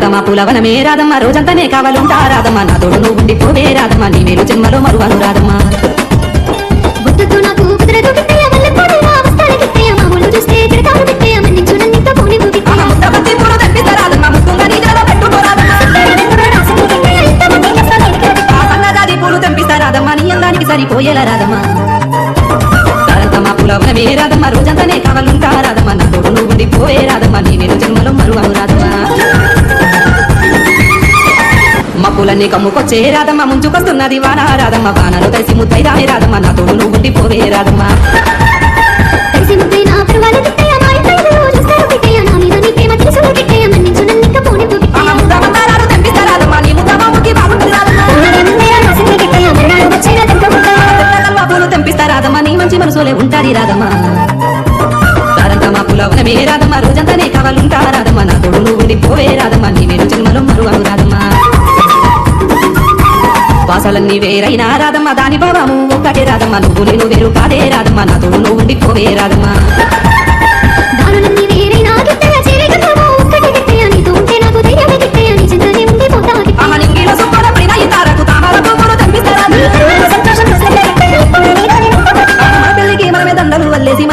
రాధమ్మ పులవనమే రాధమ్మ రోజంతానే కావాలుంటా రాధమ్మ. నా తోడు నువ్వు ఉండిపోవే రాధమ్మ నీ మేలు జన్మలో మరువను రాధమ్మ. సరిపోయేలా రాధమ్మ. రాధమ్మ పులవనమే రాధమ్మ రోజంతానే కావాలుంటా రాధమ్మ. నా తోడు నువ్వు ఉండిపోయే రాధమ్మ నీ మేలు జన్మలో మరువను రాధమ్మ. మప్పులన్నీ కమ్ముకొచ్చే రాధమ్మ ముంచుకొస్తున్నది వాన రాధమ్మ. వానలో కలిసి ముద్దైదానే రాధమ్మ నా తోడు నువ్వు ఉండిపోవే రాధమ్మ. మా ముద్ద ముద్ద మనసులే ఉంటాది రాధమ్మ. పులవనమే రాధమ్మ రోజంతానే కావాలుంటా రాధమ్మ నా తోడు నువ్వు ఉండిపోవే రాధమ్మ నీ మేలు జన్మలో మరువను రాధమ్మ. వాసలన్నీ వేరైనా రాధమ్మ దాని భావము ఒక్కటే రాధమ్మ నువ్వు నేను వేరు కాదే రాధమ్మ నా తోడు నువ్వు ఉండిపోవే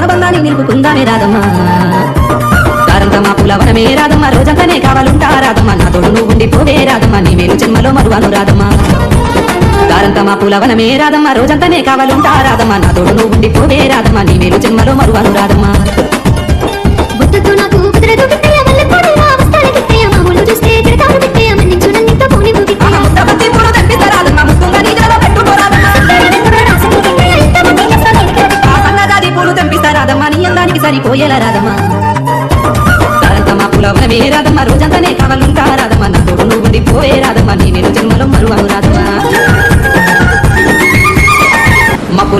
బంధాన్ని నిలుపుకుందామే రాధమ్మ రోజంతానే కావాలుంటా రాధమ్మ నా తోడు నువ్వు ఉండిపోవే రాధమ్మ నీ మేలు జన్మలో మరువను రాధమ్మ కారంతమ్మ పులవనమే రాధమ్మ రోజంతానే కావాలుంటా రాధమ్మ? నా తోడు నువ్వు ఉండిపోవే రాధమ్మ నీ మేలు జన్మలో మరువను సరిపోయేలా పులవనమే రాధమ్మ రోజంతానే కావాలుంటా రాధమ్మ? నా తోడు నువ్వు ఉండిపోయే రాధమ్మ నీ నేను జన్మలో మరువను రాధమ్మ.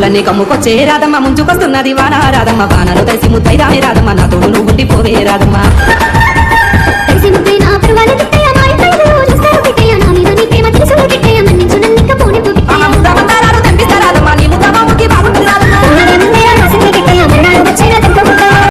మప్పులన్నీ కమ్ముకొచ్చే రాధమ్మ ముంచుకొస్తున్నది వాన రాధమ్మ వానలో కలిసి ముద్దైదానే రాధమ్మ నా తోడు నువ్వు ఉండిపోవే రాదమ్మ.